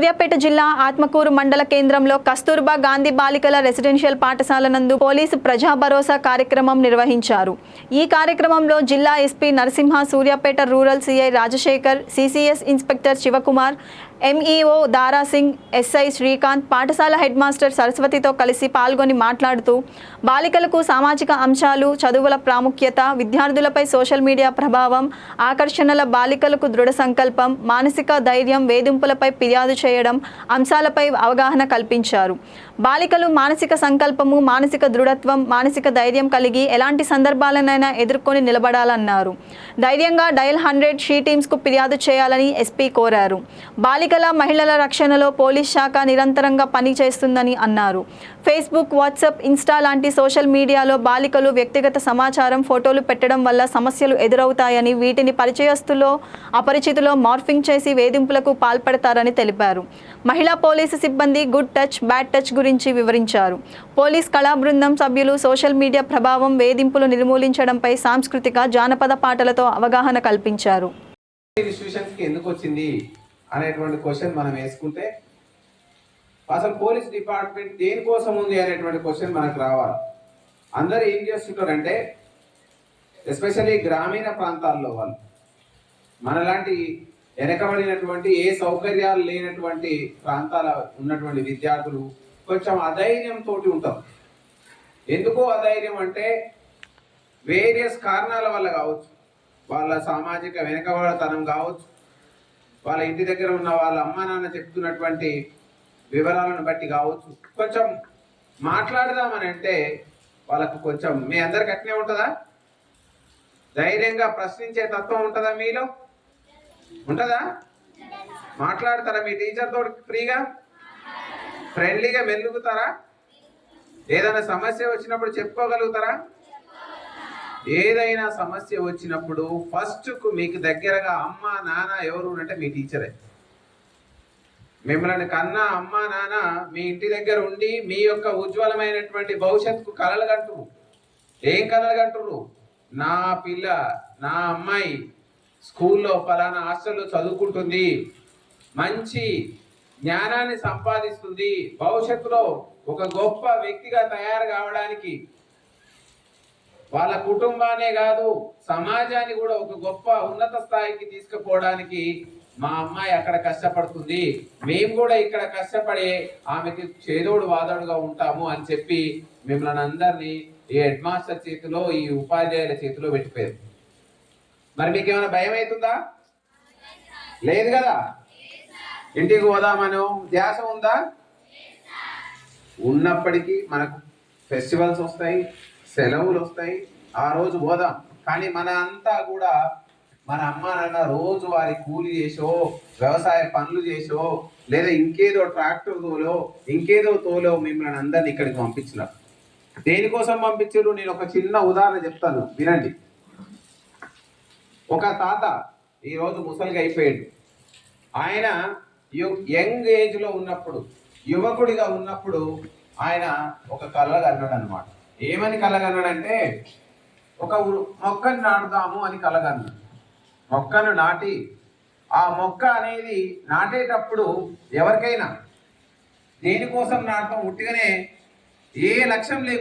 సూర్యాపేట జిల్లా ఆత్మకూరు మండల కేంద్రంలో కస్తూర్బా గాంధీ బాలికల రెసిడెన్షియల్ పాఠశాల నందు పోలీసు ప్రజా భరోసా కార్యక్రమం నిర్వహించారు. ఈ కార్యక్రమంలో జిల్లా SP Narasimha Suryapet rural CI Rajasekhar CCS inspector Shivakumar MEO Darasingh SI Srikanth పాఠశాల హెడ్ మాస్టర్ సరస్వతితో కలిసి పాల్గొని మాట్లాడుతూ బాలికలకు సామాజిక అంశాలు చదువుల ప్రాముఖ్యత విద్యార్థులపై సోషల్ మీడియా ప్రభావం ఆకర్షణల బాలికలకు దృఢ సంకల్పం మానసిక ధైర్యం వేధింపులపై ఫిర్యాదు చేయడం అంశాలపై అవగాహన కల్పించారు. బాలికలు మానసిక సంకల్పము మానసిక దృఢత్వం మానసిక ధైర్యం కలిగి ఎలాంటి సందర్భాలనైనా ఎదుర్కొని నిలబడాలన్నారు. ధైర్యంగా డయల్ హండ్రెడ్ షీ టీమ్స్కు ఫిర్యాదు చేయాలని ఎస్పీ కోరారు. బాలికల మహిళల రక్షణలో పోలీస్ శాఖ నిరంతరంగా పనిచేస్తుందని అన్నారు. ఫేస్బుక్ వాట్సాప్ ఇన్స్టా లాంటి సోషల్ మీడియాలో బాలికలు వ్యక్తిగత సమాచారం ఫోటోలు పెట్టడం వల్ల సమస్యలు ఎదురవుతాయని వీటిని పరిచయస్తులో అపరిచితులో మార్ఫింగ్ చేసి వేధింపులకు పాల్పడతారని తెలిపారు. మహిళా పోలీసు సిబ్బంది గుడ్ టచ్ బ్యాడ్ టచ్ గురించి వివరించారు. పోలీస్ కళా బృందం సభ్యులు సోషల్ మీడియా ప్రభావం వేధింపులు నిర్మూలించడంపై సాంస్కృతిక జానపద పాటలతో అవగాహన కల్పించారు. ఎందుకు వచ్చింది? అనేటువంటి క్వశ్చన్ మనం వేసుకుంటే అసలు పోలీస్ డిపార్ట్మెంట్ దేనికోసం ఉంది అనేటువంటి క్వశ్చన్ మనకు రావాలి. అందరూ ఏం చేస్తుంటారంటే ఎస్పెషల్లీ గ్రామీణ ప్రాంతాల్లో వాళ్ళు మనలాంటి వెనకబడినటువంటి ఏ సౌకర్యాలు లేనటువంటి ప్రాంతాల ఉన్నటువంటి విద్యార్థులు కొంచెం అధైర్యంతో ఉంటారు. ఎందుకు అధైర్యం అంటే వేరియస్ కారణాల వల్ల కావచ్చు. వాళ్ళ సామాజిక వెనుకబడతనం కావచ్చు. వాళ్ళ ఇంటి దగ్గర ఉన్న వాళ్ళ అమ్మా నాన్న చెప్తున్నటువంటి వివరాలను బట్టి కావచ్చు. కొంచెం మాట్లాడదామని అంటే వాళ్ళకు కొంచెం మీ అందరికి అట్నే ఉంటుందా? ధైర్యంగా ప్రశ్నించే తత్వం ఉంటుందా మీలో? ఉంటుందా? మాట్లాడతారా మీ టీచర్ ఫ్రీగా? ఫ్రెండ్లీగా మెలుగుతారా? ఏదైనా సమస్య వచ్చినప్పుడు చెప్పుకోగలుగుతారా? ఏదైనా సమస్య వచ్చినప్పుడు ఫస్ట్కు మీకు దగ్గరగా అమ్మ నాన్న ఎవరు అంటే మీ టీచరే మిమ్మల్ని కన్నా అమ్మ నాన్న మీ ఇంటి దగ్గర ఉండి మీ యొక్క ఉజ్వలమైనటువంటి భవిష్యత్తుకు కలలు కంటురు. ఏం కలలు కంటురు? నా పిల్ల నా అమ్మాయి స్కూల్లో ఫలానా హాస్టల్లో చదువుకుంటుంది. మంచి జ్ఞానాన్ని సంపాదిస్తుంది. భవిష్యత్తులో ఒక గొప్ప వ్యక్తిగా తయారు కావడానికి వాళ్ళ కుటుంబానే కాదు సమాజాన్ని కూడా ఒక గొప్ప ఉన్నత స్థాయికి తీసుకుపోవడానికి మా అమ్మాయి అక్కడ కష్టపడుతుంది. మేము కూడా ఇక్కడ కష్టపడి ఆమెకి చేదోడు వాదోడుగా ఉంటాము అని చెప్పి మిమ్మల్ని అందరినీ ఈ హెడ్ మాస్టర్ చేతిలో ఈ ఉపాధ్యాయుల చేతిలో పెట్టిపోయారు. మరి మీకు ఏమైనా భయం అవుతుందా? లేదు కదా? ఇంటికి పోదామను? ధ్యాస ఉందా? ఉన్నప్పటికీ మనకు ఫెస్టివల్స్ వస్తాయి. సెలవులు వస్తాయి ఆ రోజు పోదాం కానీ మన అంతా కూడా మన అమ్మ నాన్న రోజు వారి కూలి చేసో వ్యవసాయ పనులు చేసో లేదా ఇంకేదో ట్రాక్టర్ తోలో ఇంకేదో తోలో మిమ్మల్ని అందరిని ఇక్కడికి పంపించినారు. దేనికోసం పంపించారు నేను ఒక చిన్న ఉదాహరణ చెప్తాను. వినండి. ఒక తాత ఈరోజు ముసలిగా అయిపోయాడు. ఆయన యు- యంగ్ ఏజ్లో ఉన్నప్పుడు యువకుడిగా ఉన్నప్పుడు ఆయన ఒక కళ అన్నాడు అనమాట ఏమని కలగన్నాడంటే ఒక మొక్కను నాటుదాము అని కలగన్నాడు. మొక్కను నాటి ఆ మొక్క అనేది నాటేటప్పుడు ఎవరికైనా దేనికోసం నాటుతాం ఉట్టిగానే ఏ లక్ష్యం లేదు